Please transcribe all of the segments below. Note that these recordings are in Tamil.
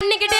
பண்ணிக்கிட்டு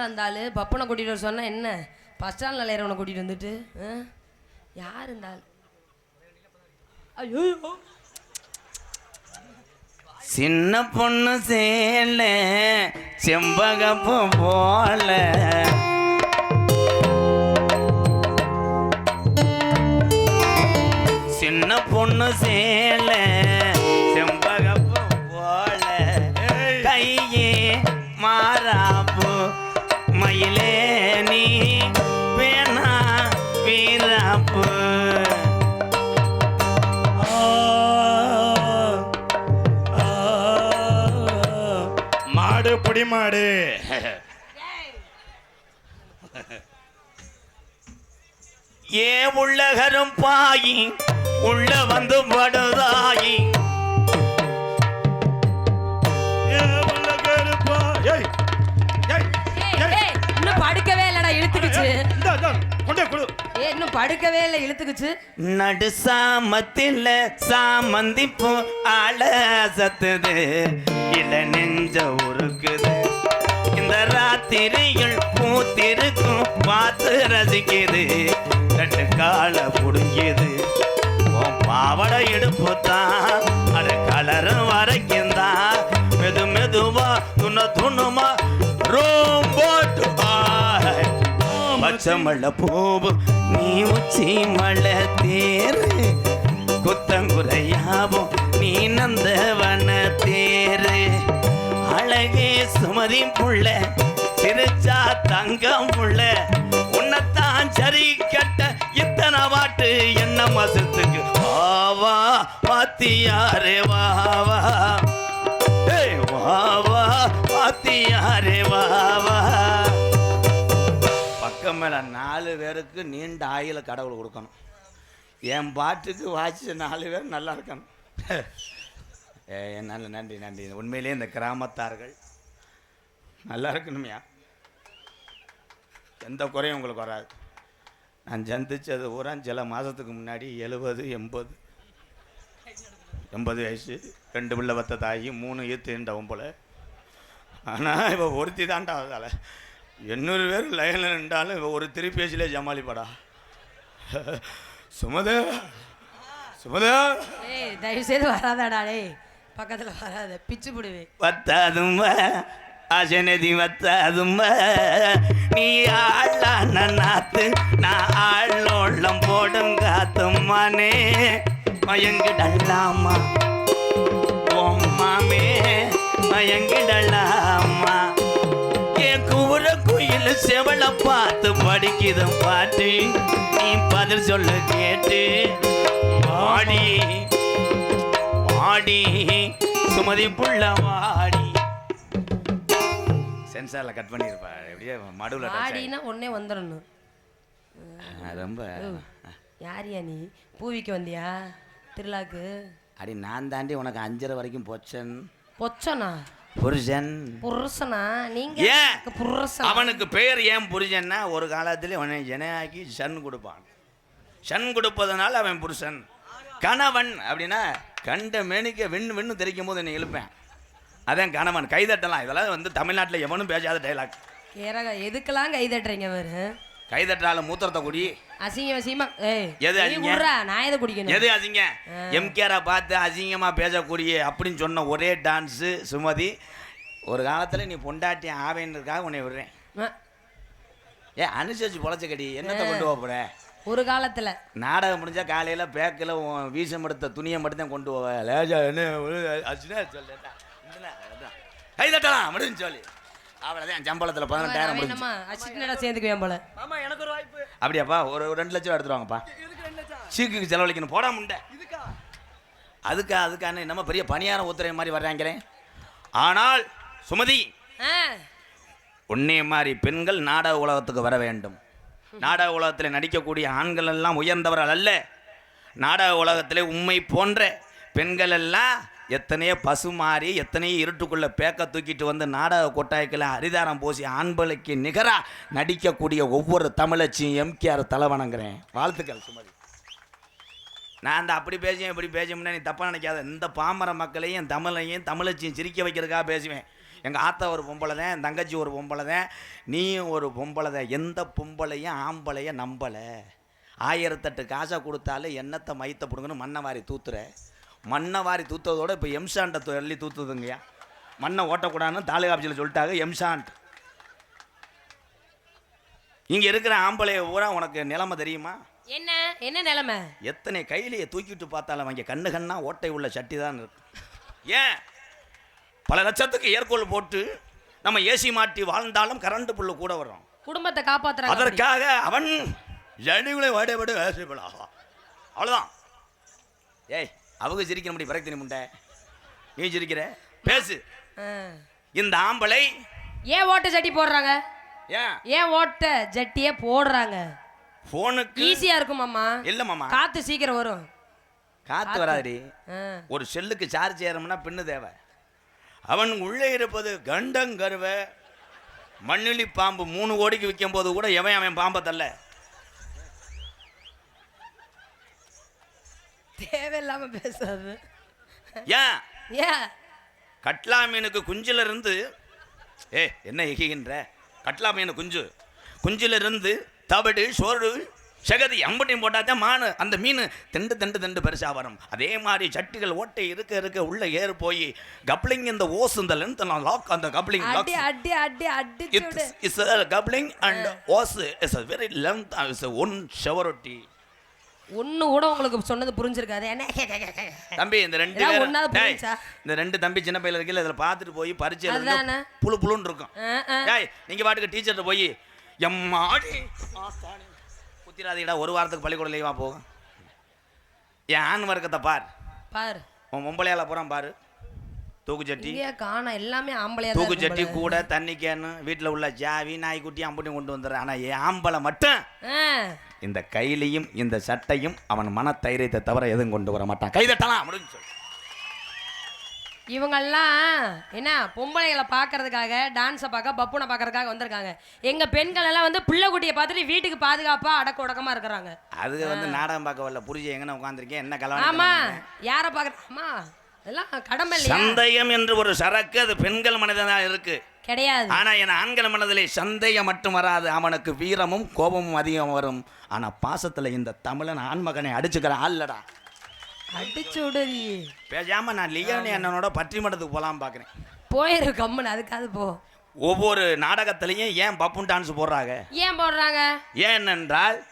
யார் இருந்தாலும் பப்பனை கூட்டிட்டு வர சொன்னா என்ன? பஸ் ஸ்டாண்டில் நிலையிறவனை கூட்டிட்டு வந்துட்டு யார் இந்த ஆள்? ஐயோ! சின்ன பொண்ணு சேல செம்பகப்பு போல. சின்ன பொண்ணு சேல மயிலே நீ வேணா வீராப்பு. மாடு புடி மாடு. ஏ உள்ளகரும் பாயி உள்ள வந்து படுதாயி கொண்டே கொடு. ஏ இன்னும் படுக்கவே இல்லை இழுத்துக்குச்சு. நடு சாமத்தில் சாமந்திப்பு ஆள சத்துது. இள நெஞ்ச உருக்குது. இந்த ராத்திரிகள் பூத்திருக்கும் பார்த்து ரசிக்குது. ரெண்டு கால புடுங்கியது பாவடை எடுப்பு தான். அது கலரும் வரைக்கும் தான். மெது மெதுவா துண துணுமா ஆய். பச்சை போவும் நீ உச்சி மலை தேரு. குத்தங்குறையாவும் நீ நந்தவன தேரு. அழகே சுமதி புள்ள சிரிச்சா தங்கம் புள்ள. உன்னைத்தான் சரி கட்ட இத்தனை வாட்டு என்ன மசத்துக்கு வாவா பாத்தியாரே வாவா ஏய் வாவா பாத்தியாரே வாவா மேல நாலு பேருக்கு நீண்ட ஆயுள கடவுள் கொடுக்கணும். என் பாட்டுக்கு வாசிச்ச நாலு பேர் நல்லா இருக்கணும். ஏ நல்ல நன்றி நன்றி. உண்மையிலேயே இந்த கிராமத்தார்கள் நல்லா இருக்கணுமையா. எந்த குறையும் உங்களுக்கு வராது. நான் சந்திச்சது பூரா சில மாதத்துக்கு முன்னாடி எழுபது எண்பது. எண்பது வயசு ரெண்டு பிள்ளை பத்த தாயி மூணு ஈத்துண்டவன் போல. ஆனால் இவ ஒருத்தி அதால எண்ணூறு பேர் லைனில் நின்றாலும் ஒரு திருப்பேசிலே ஜமாளிப்படா சுமதா சுமதா. ஏய் தயவு செய்து வராதடா டேய். பக்கத்துல வராத பிச்சு போடுவே. வத்தாதும்மா ஆசனதி வத்தாதும்மா. நீ ஆளான நாத்து நான் ஆளோளம் போடும் காத்தும்மானே மயங்கிடலாமா ஓம் மாமே மயங்கிடலாமா என் குவுற குயில் செவள பார்த்து படிக்குது பாட்டு. நீ பதில் சொல்ல கேட்டு. வாடி வாடி சுமதி புள்ள வாடி. சென்சாரில் கட் பண்ணியிருப்பா எப்படியே மடுவில் ஆடினா உடனே வந்துடணும். ரொம்ப. யாரியா நீ? பூவிக்கு வந்தியா? திருவிழாக்கு? அடி நான் தாண்டி உனக்கு அஞ்சரை வரைக்கும் போச்சன். பொச்சனா? புருஷன். புருஷனா? நீங்க ஏன் புருஷன்? அவனுக்கு பெயர் ஏன் புருஷன்னா ஒரு காலத்தில் அவனை ஜனையாக்கி சன் கொடுப்பான். சன் கொடுப்பதனால அவன் புருஷன். கணவன் அப்படின்னா கண்ட மேனிக்க வெண்ணு வெண்ணு தெரிக்கும் போது என்னை எழுப்பேன். அதான் கணவன். கைதட்டலாம். இதெல்லாம் வந்து தமிழ்நாட்டில் எவனும் பேசாத டைலாக் கேரக எதுக்கெல்லாம் கை தட்டுறீங்க வேறு கைதட்டால மூத்திரத்தை குடி. அசிங்க அசிங்கமா. ஏய் எது நீ அசிங்கம்? விட்றா, நான் எதை குடிக்கணும்? எது அசிங்க எம்கேரை பார்த்து அசிங்கமாக பேசக்கூடிய அப்படின்னு சொன்ன ஒரே டான்ஸு சுமதி. ஒரு காலத்தில் நீ பொண்டாட்டி ஆவேன்றதுக்காக உன்னை விடுறேன். ஏ அனுசரிச்சு பொழைச்ச கடி என்னத்தை கொண்டு போக போற? ஒரு காலத்துல. நாடகம் முடிஞ்சா காலையில பேக்கில் வீசம் எடுத்த துணியை மட்டும் தான் கொண்டு போவேன் லேஜா என்ன அச்சுனா சொல்லேன் கை தட்டலாம் முடிஞ்சு சொல்லி. அவ்வளோதான் சம்பளத்தில் பதினெட்டாயிரம் முடிஞ்சு வேணாமா அசிஸ்டண்டா சேர்ந்துக்குவேன் போல. மாமா எனக்கு ஒரு வாய்ப்பு. அப்படியாப்பா ஒரு ரெண்டு லட்சம் எடுத்துட்டு வாங்கப்பா இதுக்கு ரெண்டு லட்சம். சீக்குக்கு செலவழிக்கணும் போடா முண்டை. இதுக்கா? அதுக்கா அதுக்கான நம்ம பெரிய பணியாரம் ஊத்துற மாதிரி வர்றாங்களே. ஆனால் சுமதி ஆ, உன்னைய மாதிரி பெண்கள் நாடக உலகத்துக்கு வர வேண்டும். நாடக உலகத்தில் நடிக்கக்கூடிய ஆண்கள் எல்லாம் உயர்ந்தவர்கள் அல்ல. நாடக உலகத்திலே உண்மை போன்ற பெண்கள் எல்லாம் எத்தனையோ பசு மாறி எத்தனையோ இருட்டுக்குள்ளே பேக்க தூக்கிட்டு வந்து நாடக கொட்டாய்க்கில் ஹரிதாரம் பூசி ஆண்களுக்கு நிகராக நடிக்கக்கூடிய ஒவ்வொரு தமிழச்சியும் எம்கேஆர் தலைவணங்குறேன். வாழ்த்துக்கள் சுமதி. நான் அந்த அப்படி பேசுவேன் இப்படி பேசுவேன் நீ தப்பாக நினைக்காத. இந்த பாமர மக்களையும் தமிழையும் தமிழச்சியும் சிரிக்க வைக்கிறதுக்காக பேசுவேன். எங்கள் ஆத்தா ஒரு பொம்பளை தான் என் தங்கச்சி ஒரு பொம்பளை தான் நீயும் ஒரு பொம்பளை தான் எந்த பொம்பளையும் ஆம்பளையும் நம்பலை. ஆயிரத்தெட்டு காசை கொடுத்தாலும் எண்ணத்தை மைத்த பிடுங்கன்னு மண்ணை வாரி தூத்துற? மண்ணை வாரி தூத்துறதோட இப்போ எம்சாண்டை தள்ளி தூத்துதுங்கய்யா. மண்ணை ஓட்டக்கூடாதுன்னு தாலுகா ஆஃபீஸில் சொல்லிட்டாங்க எம்சாண்ட். இங்கே இருக்கிற ஆம்பளைய பூரா உனக்கு நிலைமை தெரியுமா? என்ன? என்ன நிலைமை? எத்தனை கையிலேயே தூக்கிட்டு பார்த்தாலும் அவங்க கண்ணு கண்ணா ஓட்டை உள்ள சட்டி தான் இருக்கு. ஏன்? பல லட்சத்துக்கு ஏர்கோல் போட்டு நம்ம ஏசி மாட்டி வாழ்ந்தாலும் கரண்ட் புல்லு கூட வரும். குடும்பத்தை அப்படி. அதற்காக அவன் ஜடிகளை வாடப்படு வேசப்படா அவ்வளோதான் ஏய் அவங்க சிரிக்கிற முடி பிறகு முண்டை நீ சிரிக்கிற? பேசு. இந்த ஆம்பளை ஏன் ஓட்ட ஜட்டி போடுறாங்க? ஏன்? ஏன் ஓட்ட ஜட்டியே போடுறாங்க? ஃபோனுக்கு ஈஸியா இருக்கும் மாமா இல்லை மாமா. காத்து சீக்கிரம் வரும். காத்து வராதடி. ஒரு செல்லுக்கு சார்ஜ் ஏறணும்னா பின்னு தேவை. அவன் உள்ளே இருப்பது கண்டங்கருவ மண்ணிலி பாம்பு மூணு கோடிக்கு விற்கும் போது கூட எவன் அவன் பாம்பை தள்ள? தேவையில்லாம பேசாது. ஏன் ஏன் கட்லா மீனுக்கு குஞ்சில இருந்து ஏ என்ன எகிகின்ற கட்லா மீன் குஞ்சு. குஞ்சில இருந்து தவிடு சோறு செகதி அம்பட்டையும் போட்டால் தான் மானு அந்த மீன் திண்டு திண்டு திண்டு பெருசாக வரும். அதே மாதிரி சட்டிகள் ஓட்டை இருக்க இருக்க உள்ள ஏறு போய் கப்ளிங் இந்த ஓஸ் இந்த லென்த் லாக் அந்த கப்ளிங் அடி அடி அடி அடி coupling and was is a very length uh, is a one செவரொட்டி ஒண்ணு கூட உங்களுக்கு சொன்னது புரிஞ்சிருக்காது. என்ன? தம்பி இந்த ரெண்டு? இந்த ரெண்டு தம்பி சின்ன பையில இருக்கல இதில் பார்த்துட்டு போய் பரிச்சை. புழு புழுன்னு இருக்கும். நீங்க பாட்டுக்கு டீச்சர்கிட்ட போய் எம்மாடி. குத்திராதீடா ஒரு வாரத்துக்கு பள்ளிக்கூடம் லீவா போகும். என் ஆண் வர்க்கத்தை பார். பாரு. உன் பொம்பளையால போகிறான் பாரு. தூக்கு சட்டி. காணோம் எல்லாமே ஆம்பளையா தூக்கு சட்டி. கூட தண்ணி கேனு வீட்டில் உள்ள ஜாவி நாய்க்குட்டி அம்புட்டி கொண்டு வந்துடுறேன். ஆனால் என் ஆம்பளை மட்டும். இந்த கையிலையும் இந்த சட்டையும் அவன் மன தைரியத்தை தவிர எதுவும் கொண்டு வர மாட்டான். கைதட்டலாம் அப்படின்னு சொல்லி. இவங்கெல்லாம் என்ன பொம்பளைகளை பார்க்கறதுக்காக டான்ஸை பார்க்க பப்புனை பார்க்கறதுக்காக வந்திருக்காங்க. எங்க பெண்கள் எல்லாம் வந்து பிள்ளை குட்டியை பார்த்துட்டு வீட்டுக்கு பாதுகாப்பா அடக்க உடக்கமா இருக்கிறாங்க. அது வந்து நாடகம் பார்க்க வரல. புரிஞ்சு எங்கன உட்காந்துருக்கேன் என்ன ஆமா. கலவாணி யார பார்க்கற சந்தேகம் என்று ஒரு சரக்கு அது பெண்கள் மனிதனாக இருக்கு. கிடையாது. ஆனா என் ஆண்கள் மனதிலே சந்தேகம் மட்டும் வராது. அவனுக்கு வீரமும் கோபமும் அதிகம் வரும். ஆனா பாசத்துல இந்த தமிழன் ஆண்மகனை அடிச்சுக்கிறான் அல்லடா அடிச்சு விடுறி. பேசாம நான் லியோனி அண்ணனோட பற்றிமடத்துக்கு போலாம் பார்க்குறேன் போயிரு கம்முன்னு அதுக்காவது போ. ஒவ்வொரு நாடகத்திலையும் ஏன் பப்புன் டான்ஸ் போடுறாங்க? ஏன் போடுறாங்க? ஏனென்றால்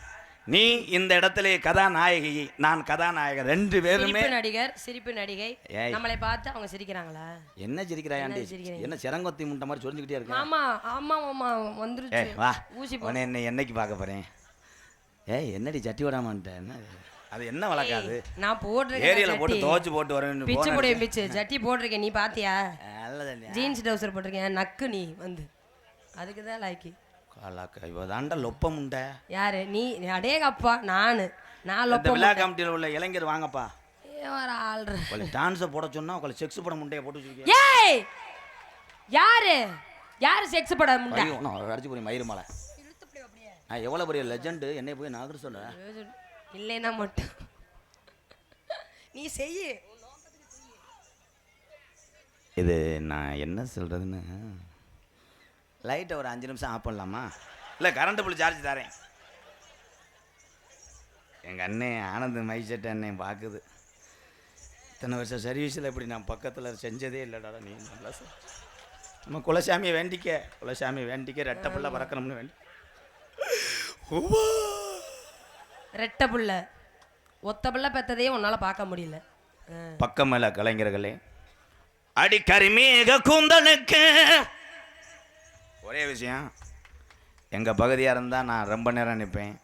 நீ இந்த இடத்திலே கதாநாயகி நான் கதாநாயகன். ரெண்டு பேருமே நடிகர் சிரிப்பு நடிகை. நம்மளை பார்த்து அவங்க சிரிக்கிறாங்களா? என்ன சிரிக்கிறாயாண்டி என்ன சிரங்கொத்தி முட்டை மாதிரி சொல்லிக்கிட்டே இருக்க? ஆமா ஆமா ஆமா வந்துருச்சு. வா. ஊசி போ. உன்னை என்ன என்னைக்கு பார்க்க போறேன்? ஏய் என்னடி சட்டி விடாமன்ட்ட? என்ன? அது என்ன வழக்காது நான் போட்டிருக்கேன் ஏரியால போட்டு. துவைச்சு போட்டு வரேன்னு பிச்சு போன போடு பிச்சு. சட்டி போட்டிருக்கேன் நீ பாத்தியா? ஜீன்ஸ் டவுசர் போட்டிருக்கேன் நக்கு நீ வந்து. அதுக்கு தான் லாய்க்கு காலாக்கா இவ தாண்டா லொப்பம் உண்டை. யாரு? நீ அடேங்கப்பா நானு. நான் இந்த லொப்பம் விழா கமிட்டியில் உள்ள இளைஞர் வாங்கப்பா. ஒரு ஆள்ற. உங்களை டான்ஸை போட சொன்னா உங்களை செக்ஸ் பட முண்டையை போட்டு வச்சிருக்கேன். ஏய்! யாரு? யாரு செக்ஸ் பட முண்டா? ஐயோ நான் அடிச்சு போய் மயிறு மலை. நான் எவ்வளோ பெரிய லெஜெண்டு என்னை போய் நாகர் சொல்ல இல்லைன்னா மட்டும். நீ செய்யு. இது நான் என்ன சொல்கிறதுன்னு லைட்டை ஒரு அஞ்சு நிமிஷம் ஆஃப் பண்ணலாமா இல்லை கரண்ட் பில் சார்ஜ் தரேன் எங்கள் அண்ணன் ஆனந்த் மைசெட் அண்ணன் பார்க்குது இத்தனை வருஷம் சர்வீஸில் இப்படி நான் பக்கத்தில் செஞ்சதே இல்லைடா நீ நல்லா சொல். நம்ம குலசாமியை வேண்டிக்க குலசாமி வேண்டிக்க ரெட்டை பிள்ளை பறக்கணும்னு வேண்டி. ரெட்டை புள்ள ஒத்த புள்ள பெத்ததையே உன்னால பார்க்க முடியல. பக்கமேல கலைஞர்களே அடிக்கரிமேக கூந்தலுக்கு ஒரே விஷயம். எங்கள் பகுதியாக இருந்தால் நான் ரொம்ப நேரம் நிற்பேன்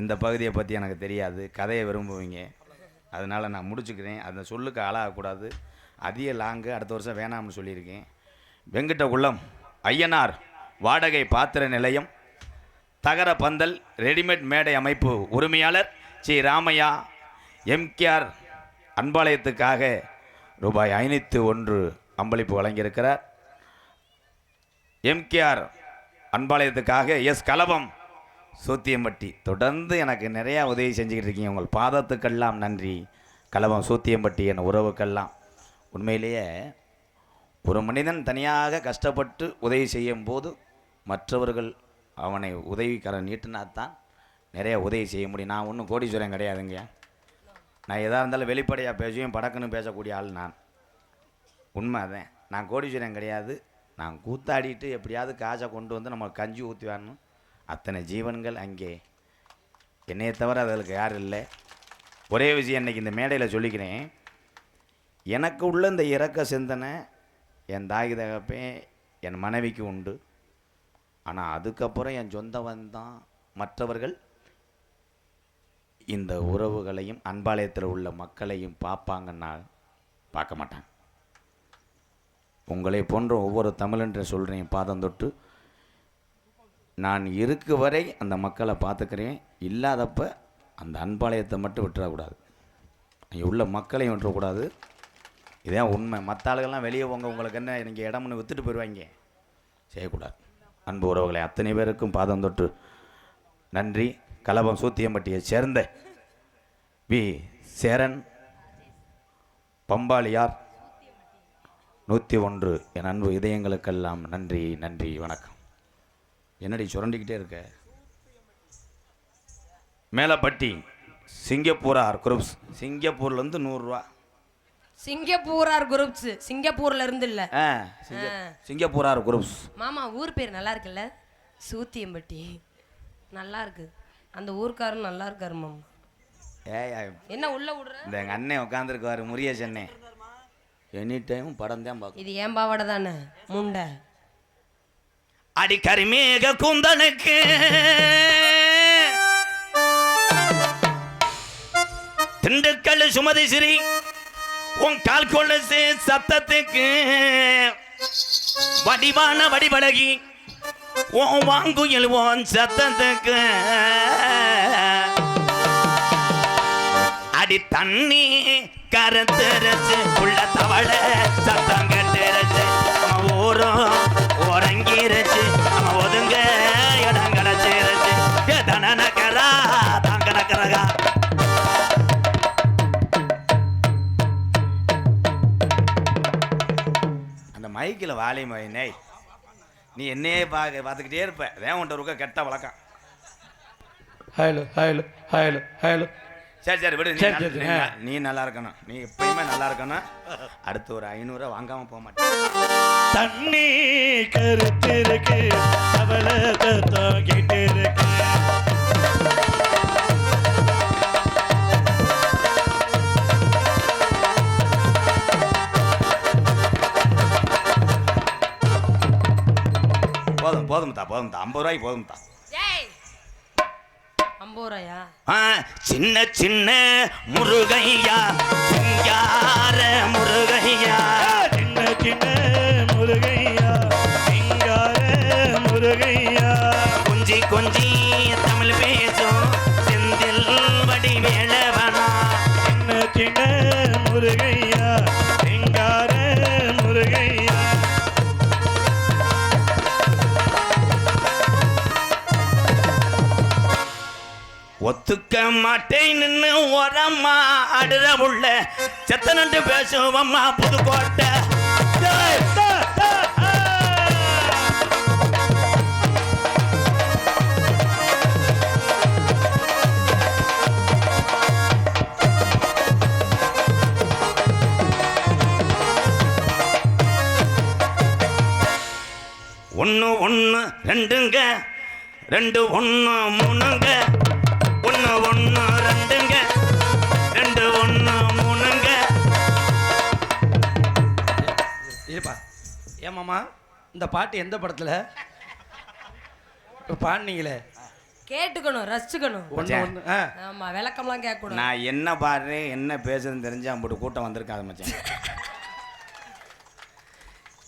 இந்த பகுதியை பற்றி எனக்கு தெரியாது. கதையை விரும்புவீங்க. அதனால் நான் முடிச்சுக்கிறேன். அந்த சொல்லுக்கு ஆளாகக்கூடாது. அதிக லாங்கு அடுத்த வருஷம் வேணாம்னு சொல்லியிருக்கேன். வெங்கடகுளம் ஐயனார் வாடகை பாத்திர நிலையம் தகர பந்தல் ரெடிமேட் மேடை அமைப்பு உரிமையாளர் ஸ்ரீ ராமையா எம்கேஆர் அன்பாலயத்துக்காக ரூபாய் ஐநூற்றி ஒன்று அம்பளிப்பு வழங்கியிருக்கிறார். எம்கேஆர் அன்பாலயத்துக்காக எஸ் கலபம் சூத்தியம்பட்டி. தொடர்ந்து எனக்கு நிறையா உதவி செஞ்சுக்கிட்டு இருக்கீங்க. உங்கள் பாதத்துக்கெல்லாம் நன்றி. கலபம் சூத்தியம்பட்டி என் உறவுக்கெல்லாம். உண்மையிலேயே ஒரு மனிதன் தனியாக கஷ்டப்பட்டு உதவி செய்யும் போது மற்றவர்கள் அவனை உதவிக்கர நீட்டினாத்தான் நிறைய உதவி செய்ய முடியும். நான் ஒன்றும் கோடீஸ்வரன் கிடையாதுங்க நான் எதாக இருந்தாலும் வெளிப்படையாக பேசுவேன் படக்குன்னு பேசக்கூடிய ஆள் நான். உண்மை அதான். நான் கோடீஸ்வரன் கிடையாது. நான் கூத்தாடிட்டு எப்படியாவது காசை கொண்டு வந்து நம்ம கஞ்சி ஊற்றி வரணும். அத்தனை ஜீவன்கள் அங்கே. என்னையை தவிர அதற்கு யாரும் இல்லை. ஒரே விஷயம் இன்னைக்கு இந்த மேடையில் சொல்லிக்கிறேன். எனக்கு உள்ள இந்த இறக்க சிந்தனை என் தாய் தகப்பே என் மனைவிக்கு உண்டு. ஆனால் அதுக்கப்புறம் என் சொந்தவன் தான் மற்றவர்கள். இந்த உறவுகளையும் அன்பாலயத்தில் உள்ள மக்களையும் பார்ப்பாங்கன்னா பார்க்க மாட்டாங்க. உங்களை போன்ற ஒவ்வொரு தமிழன்ற சொல்கிறேன் பாதம் தொட்டு. நான் இருக்க வரை அந்த மக்களை பார்த்துக்கிறேன். இல்லாதப்ப அந்த அன்பாலயத்தை மட்டும் விட்டுறக்கூடாது இங்கே உள்ள மக்களையும் விட்டுறக்கூடாது இதான் உண்மை. மற்ற ஆளுகள்லாம் வெளியே போங்க உங்களுக்கு என்ன நீங்கள் இடம்னு விற்றுட்டு போயிடுவாங்க செய்யக்கூடாது. அன்பு உறவுகளை அத்தனை பேருக்கும் பாதம் தொட்டு நன்றி. கலபம் சூத்தியம்பட்டியை சேர்ந்த வி. சேரன் பம்பாளியார் நூற்றி ஒன்று. என் அன்பு இதயங்களுக்கெல்லாம் நன்றி நன்றி வணக்கம். என்னடி சுரண்டிக்கிட்டே இருக்க? மேலப்பட்டி சிங்கப்பூரார் குரூப்ஸ். சிங்கப்பூர்லேருந்து நூறுரூவா. சிங்கப்பூரார் குரூப்ஸ். சிங்கப்பூர்ல இருந்து இல்ல. ஆ சிங்க சிங்கப்பூரார் குரூப்ஸ். மாமா ஊர் பேர் நல்லா இருக்குல்ல? சூத்தியம்பட்டி. நல்லா இருக்கு. அந்த ஊர்க்காரரும் நல்லா இருக்காரு மாமா. ஏய் என்ன உள்ள விடுற? இந்த எங்கள் அண்ணன் உட்காந்துருக்குவார் முருகேஷ் அண்ணன் எனி டைம் படம் தான் பார்க்கும் இது ஏன் பாவாடை தானே? முண்டை. அடிக்கரி மேக குந்தனுக்கு. திண்டுக்கல் சுமதி ஸ்ரீ உன் கால் கொலுசு சத்தத்துக்கு. வடிவான வடிவழகி உன் வாங்குயில் உன் சத்தத்துக்கு. அடி தண்ணி கருத்துருச்சு உள்ள தவள சத்தம் கட்டுருச்சு அவன் ஊரும் உறங்கிருச்சு அவன் ஒதுங்க இடம் கிடைச்சிருச்சு தன நக்கரா தங்க நக்கரகா அந்த மைக்கில் வாலி மைனை நீ என்னையே பார்க்க பார்த்துக்கிட்டே இருப்ப. அதான் உன்ட்ட இருக்க கெட்ட வழக்கம். Hello hello hello hello. சரி சரி விடு. நீ சரி, சரி, நீ ஆ. ந- நீ நல்லா இருக்கணும். நீ எப்பயுமே நல்லா இருக்கணும். அடுத்து ஒரு ஐநூறுரூவா வாங்காம போக மாட்டேன். தண்ணி கருத்திருக்கு அவளை தூக்கிட்டு இருக்கு. போதும் போதும் தா போதும் தா ஐம்பது ரூபாய்க்கு போதும் தா ஆ, சின்ன சின்ன முருகையா சிங்கார முருகையா. சின்ன சின்ன ஒத்துக்க மாட்டேன் ஓரம்மா அடுற உள்ள செத்த நண்டு பேசுவம்மா புதுக்கோட்டை ஒன்று ஒன்று ரெண்டுங்க ரெண்டு ஒன்று மூணுங்க. ஒன்று ஒன்று ரெண்டுங்க. ரெண்டு ஒன்று மூணுங்க. இருப்பா. ஏமாமா இந்த பாட்டு எந்த படத்துல? இப்போ பாடினீங்களே. கேட்டுக்கணும் ரசிச்சுக்கணும். ஒன்று. ஒன்று ஆ. ஆமா விளக்கம்லாம் கேட்க கூடாது நான் என்ன பாடுறேன் என்ன பேசுறேன்னு தெரிஞ்சு அம்பிட்டு கூட்டம் வந்திருக்காது மச்சான்.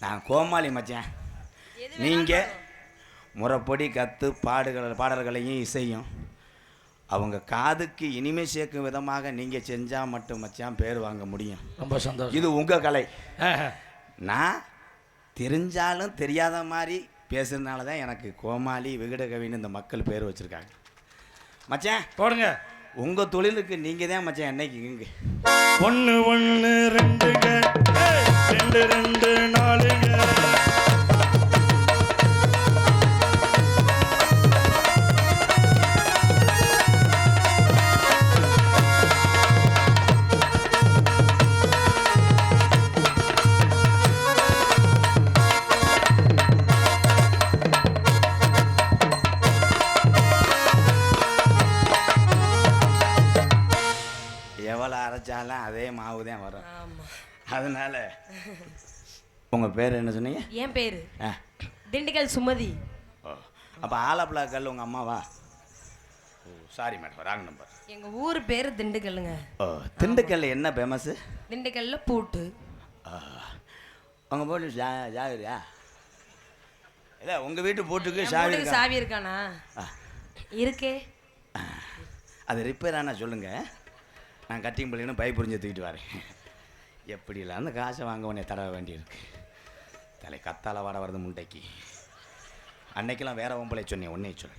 நான் கோமாளி மச்சான். நீங்கள் முறைப்படி கற்று பாடுகள் பாடல்களையும் இசையும். அவங்க காதுக்கு இனிமை சேர்க்கும் விதமாக நீங்கள் செஞ்சால் மட்டும் மச்சான் பேர் வாங்க முடியும். ரொம்ப சந்தோஷம். இது உங்கள் கலை. நான் தெரிஞ்சாலும் தெரியாத மாதிரி பேசுறதுனால தான் எனக்கு கோமாளி விகடகவின்னு இந்த மக்கள் பேர் வச்சுருக்காங்க. மச்சான் போடுங்க. உங்கள் தொழிலுக்கு நீங்கள் தான் மச்சான் என்னைக்கு இங்கே? ஒன்று ஒன்று ரெண்டுங்க. ஏய், ரெண்டு ரெண்டு நாலுங்க. அதனால. உங்கள் பேர் என்ன சொன்னீங்க? என் பேரு ஆ. திண்டுக்கல் சுமதி. ஓ அப்போ ஆலப்புழா கல் உங்கள் அம்மாவா? ஓ சாரி மேடம் ராங் நம்பர் எங்க ஊர் பேரு திண்டுக்கல்லுங்க. ஓ திண்டுக்கல்ல என்ன ஃபேமஸு திண்டுக்கல்ல பூட்டு. உங்கள் போட்டு ஜா ஜாகிரியா? இல்லை உங்கள் வீட்டு போட்டுக்கு சாவி சாவி இருக்கானா? ஆ. இருக்கே. அது ரிப்பேர் ஆனால் சொல்லுங்கள் நான் கட்டிங் பிள்ளைன்னு பை புரிஞ்சு தூக்கிட்டு வரேன். எப்படிலாம் அந்த காசை வாங்க உடனே தடவை வேண்டியிருக்கு? தலை கத்தால வாட வருது முண்டைக்கு. அன்னைக்கெல்லாம் வேற ஒம்பளை சொன்னேன் உன்னை சொல்ல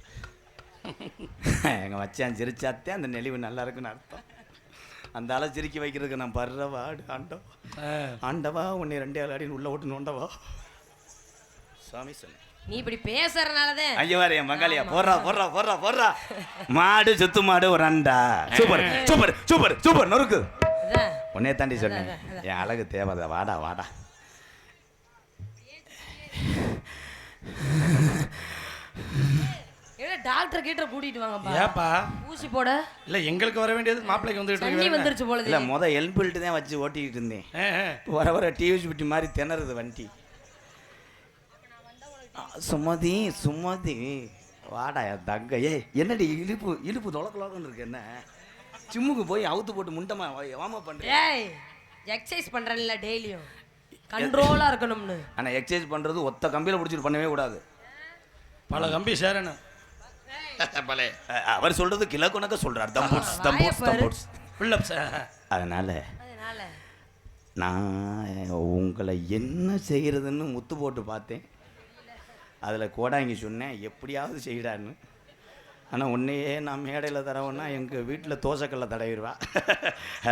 எங்கள் வச்சான் சிரிச்சாத்தே அந்த நெளிவு நல்லா இருக்குன்னு அர்த்தம். அந்த ஆளை சிரிக்க வைக்கிறதுக்கு நான் படுற வாடு ஆண்டவா? ஆண்டவா உன்னை ரெண்டே ஆள் அடின்னு உள்ள ஓட்டு நோண்டவா? சாமி சொல்லு நீ இப்படி பேசுறதுனாலதான். ஐயா வேற என் பங்காளியா போடுறா போடுறா போடுறா போடுறா மாடு சுத்து மாடு ஒரு அண்டா. சூப்பர் சூப்பர் சூப்பர் சூப்பர் நொறுக்கு. அதான். உன்னே தாண்டி சொன்னேன். என் அழகு தேவதை வாடா வாடா. டாக்டர் கிட்ட கூட்டிட்டு வாங்கப்பா. ஏப்பா? ஊசி போட. இல்லை எங்களுக்கு வர வேண்டியது மாப்பிள்ளைக்கு வந்துட்டு தண்ணி இருக்கு வந்துருச்சு போல இல்ல முத எல்பில்ட்டு தான் வச்சு ஓட்டிக்கிட்டு இருந்தேன். வர வர டிவி சுட்டி மாதிரி திணறுது வண்டி. சுமதி சுமதி. வாடா தங்க. ஏய் என்னடி இழுப்பு இழுப்பு தொலக்கலோன்னு இருக்கு என்ன? சிம்முக்கு போய் அவுத்து போட்டு முண்டமா வாமா பண்றேன் ஏய் எக்ஸசைஸ் பண்றேன்ல டெய்லியும். கண்ட்ரோலா இருக்கணும்னு. ஆனா எக்ஸசைஸ் பண்றது ஒத்த கம்பியில பிடிச்சிட்டு பண்ணவே கூடாது. பல கம்பி சேரணும். அவர் சொல்றது கிலோ கணக்க சொல்றார். தம்பூட்ஸ் தம்பூட்ஸ் புல்லப்ஸ் அதனால அதனால. நான் உங்களை என்ன செய்கிறதுன்னு முத்து போட்டு பார்த்தேன். அதில் கோடாங்கி சொன்னேன் எப்படியாவது செய்கிறான்னு ஆனால் உன்னையே நான் மேடையில் தரவுன்னா எங்கள் வீட்டில் தோசைக்கல்ல தடவிடுவா.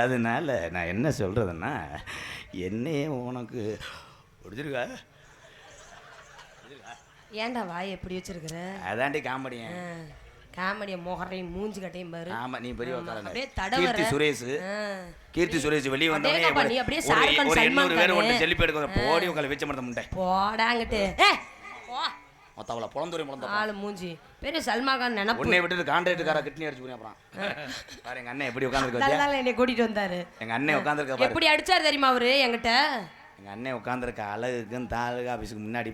அதனால நான் என்ன சொல்கிறதுன்னா என்னையே உனக்கு பிடிச்சிருக்கா? ஏன்டா வாய் எப்படி வச்சிருக்கிற? அதாண்டி காமெடியன் காமெடிய மொகரையும் மூஞ்சி கட்டையும் பாரு. ஆமாம் நீ பெரிய ஆமா. கீர்த்தி சுரேஷ். கீர்த்தி சுரேஷ் வெளியே வந்தவனே நீ அப்படியே ஒரு சல்மான் எண்ணூறு பேர். ஒன்று செல்ஃபி எடுக்க போடி உங்களை வச்ச மரத்த முண்டை போடாங்கிட்டு மொத்தவளை புலந்துரை முழந்த ஆளு மூஞ்சி. பெரிய சல்மான் நினப்பு. உன்னை விட்டுட்டு கான்ட்ராக்டுக்கார கிட்னி அடிச்சு போய் அப்புறம். பாரு எங்க அண்ணன் எப்படி உட்காந்துருக்க என்னை கூட்டிட்டு வந்தாரு. எங்க அண்ணன் உட்காந்துருக்க பாரு. எப்படி அடிச்சாரு தெரியுமா அவரு என்கிட்ட? எங்க அண்ணன் உட்காந்துருக்க அழகுக்கும் தாலுகா ஆஃபீஸுக்கு முன்னாடி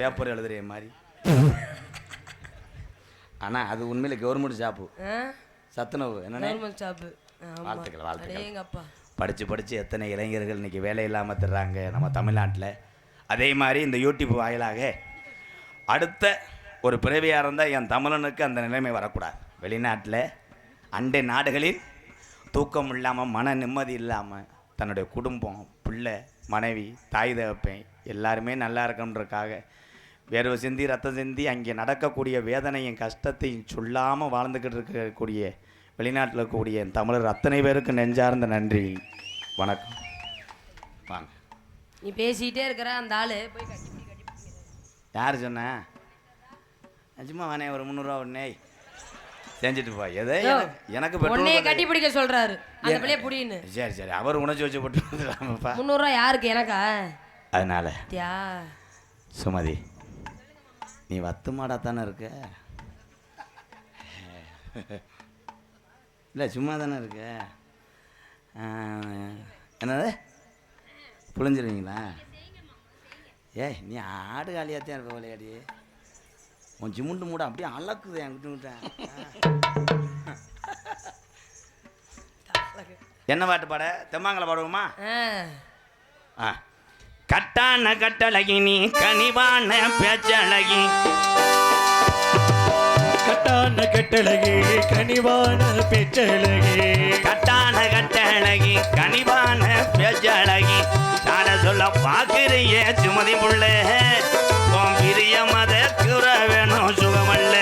பேப்பர் எழுதுற மாதிரி. ஆனா அது உண்மையில கவர்மெண்ட் ஜாப்பு சத்துணவு. என்னண்ணே? கவர்மெண்ட் ஜாப் வாழ்த்துக்கள், வாழ்த்துக்கள். படித்து படித்து எத்தனை இளைஞர்கள் இன்னைக்கு வேலை இல்லாமல் தர்றாங்க நம்ம தமிழ்நாட்டில். அதே மாதிரி இந்த யூடியூப் வாயிலாக அடுத்த ஒரு பிறவியாக இருந்தால் என் தமிழனுக்கு அந்த நிலைமை வரக்கூடாது. வெளிநாட்டில் அண்டை நாடுகளில் தூக்கம் இல்லாமல் மன நிம்மதி இல்லாமல் தன்னுடைய குடும்பம் பிள்ளை மனைவி தாய் தகப்பன் எல்லாருமே நல்லா இருக்கணுன்றக்காக வேர்வை சிந்தி ரத்தம் சிந்தி அங்கே நடக்கக்கூடிய வேதனையும் கஷ்டத்தையும் சொல்லாமல் வாழ்ந்துக்கிட்டு இருக்கக்கூடிய வெளிநாட்டில் இருக்கக்கூடிய என் தமிழர் அத்தனை பேருக்கு நெஞ்சார்ந்த நன்றி. வணக்கம். வாங்க. நீ பேசிட்டே இருக்கிற அந்த ஆளு போய் கட்டி பிடி, கட்டி பிடி. யார் சொன்ன? நிஜமா வானே ஒரு முந்நூறுரூவா உடனே செஞ்சுட்டு போ. எதோ எனக்கு எனக்கு உன்னைய கட்டி பிடிக்க சொல்றாரு. அந்த பிள்ளைய புடின்னு. சரி சரி. அவர் உணர்ச்சி வச்சு போட்டு வந்துடாமப்பா முந்நூறுரூவா யாருக்கு? எனக்கா? அதனால. தியா சுமதி நீ வத்து மாடா தானே இருக்க? இல்லை சும்மா தானே இருக்கு? என்னது? புழிஞ்சிருவீங்களா? ஏய் நீ ஆடு காலியாத்தான் இருப்ப விளையாடி உன் ஜிமுண்டு மூட அப்படியே அளக்குது என் விட்டு என்ன பாட்டு பாட? தெம்மாங்கலை பாடுவோமா? ஆ. ஆ. கட்டான கட்டழகி நீ கனிவான பேச்சழகி. கட்டான கட்டழகி கனிவான பெற்றழகி கட்டான கட்டழகி கனிவான பேச்சழகி. சாட சொல்ல பாக்குறிய சுமதி புள்ள. உன் பிரிய மத குற வேணும் சுகமல்ல.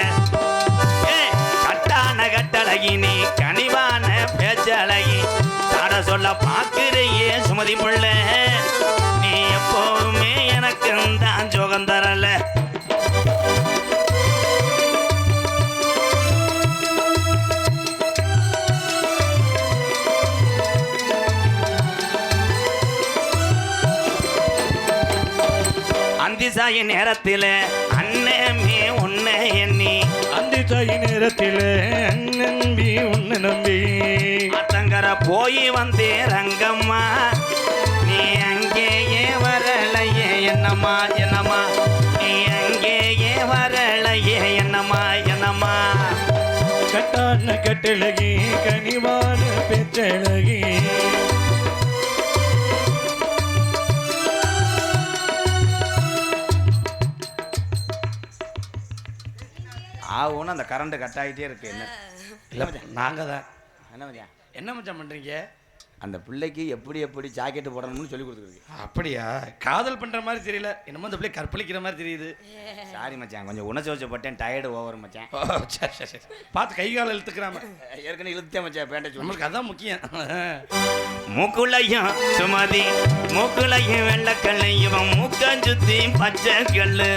கட்டான கட்டழகி நீ கனிவான பேச்சழகி. சாட சொல்ல பாக்குறிய சுமதி புள்ள. நீ எப்போவுமே எனக்கு தான் சுகம் அந்திசாய நேரத்தில் அண்ணமே உன்னை எண்ணி. அந்த தாய் நேரத்தில் நம்பி உன்னை நம்பி. அத்தங்கர போய் வந்தே ரங்கம்மா. நீ அங்கேயே வரலையே என்னம்மா என்னம்மா. நீ அங்கேயே வரலையே என்னம்மா என்னம்மா. கட்டான கட்டழகி கனிவான பெற்றழகி ஆகும்னு அந்த கரண்ட் கட் ஆகிட்டே இருக்கு. என்ன? இல்லை நாங்கள் தான். என்ன மதியா என்ன மச்சான் பண்ணுறீங்க அந்த பிள்ளைக்கு எப்படி எப்படி ஜாக்கெட்டு போடணும்னு சொல்லி கொடுத்துருக்கு அப்படியா? காதல் பண்ணுற மாதிரி தெரியல. என்னமோ அந்த பிள்ளை கற்பழிக்கிற மாதிரி தெரியுது. சாரி மச்சான் கொஞ்சம் உணர்ச்சி வச்சப்பட்டேன் டயர்டு ஓவர் மச்சான். சரி சரி சரி. பார்த்து கை காலை இழுத்துக்கிறாம. ஏற்கனவே இழுத்தே மச்சான் பேண்டேஜ் நம்மளுக்கு அதான் முக்கியம். மூக்குலையும் சுமதி மூக்குலையும் வெள்ளக்கல்லு இவன் மூக்கன் சுத்தி பச்சை கல்லு.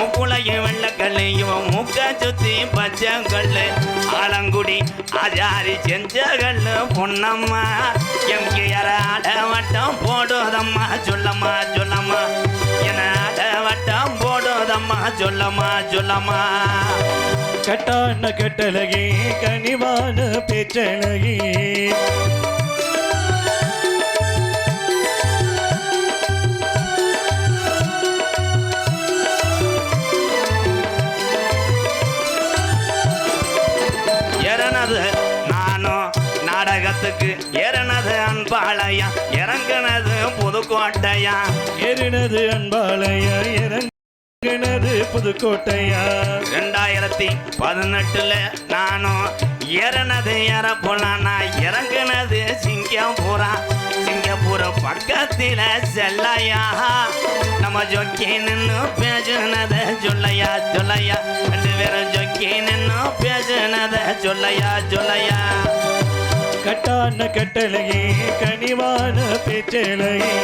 மூக்குலையும் வெள்ளக்கல்லையும் இவன் மூக்க சுத்தி பச்சை கல்லு ஆலங்குடி ஆஜாரி செஞ்ச கல்லு பொன்னம்மா. எம்கேஆர் ஆட வட்டம் போடுதம்மா சொல்லம்மா சொல்லம்மா. என ஆடவட்டம் போடுதம்மா சொல்லம்மா சொல்லம்மா. கட்டான கட்டழகி கனிவான பேச்சழகி. நாடகத்துக்கு இறனது அன்பாளையா இறங்குனது புதுக்கோட்டையா. ஏறினது அன்பாளைய இறங்கினது புதுக்கோட்டையா. ரெண்டாயிரத்தி பதினெட்டுல நானும் இறனது இறப்போலாம் நான் இறங்குனது சிங்கப்பூரா. சிங்கப்பூர் பக்கத்தில் செல்லையா. நம்ம ஜொக்கி நின்று பேசுனத சொல்லையா சொல்லையா. ரெண்டு பேரும் ஜொக்கி நின்று பேசுனத சொல்லையா சொல்லையா. கட்டான கட்டளையே கனிவான பேச்சழகி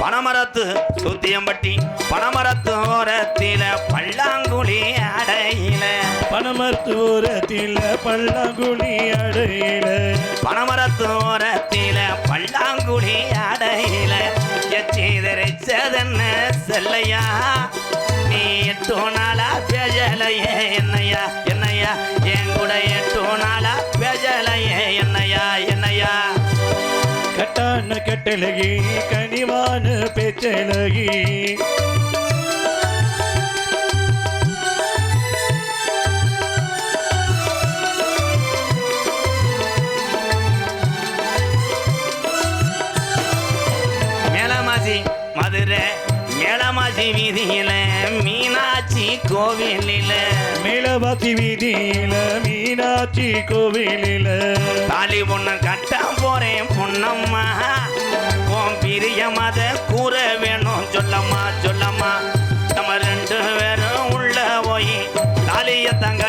பணமரத்து சுத்தியம்பட்டி பனமரத்து ஓரத்தில பல்லாங்குழி அடையில. பணமருத்துவரத்தில் பல்லாங்குழி அடையில. பனமரத்து ஓரத்தில பல்லாங்குழி அடையில. எச்சீதரைச்சதென்ன செல்லையா? நீ எட்டு நாளா பேசலையே என்னையா? என்னையா? என் கூட எட்டு நாளா பேசலையே என்னையா? என்னையா? கட்டான கட்டழகி கனிவான பேச்சழகி. மேலமாசி மதுரை மேலமாசி வீதியில மீனாட்சி கோவிலில. மேலவாசி வீதியில மீனாட்சி கோவிலில. தாலி பொண்ணு கட்ட போறேன் பொன்னம்மா ஓம் பிரியமத கூற வேணும். சொல்லம்மா சொல்லம்மா. நம்ம ரெண்டு பேரும் உள்ள போய் தாலிய தங்க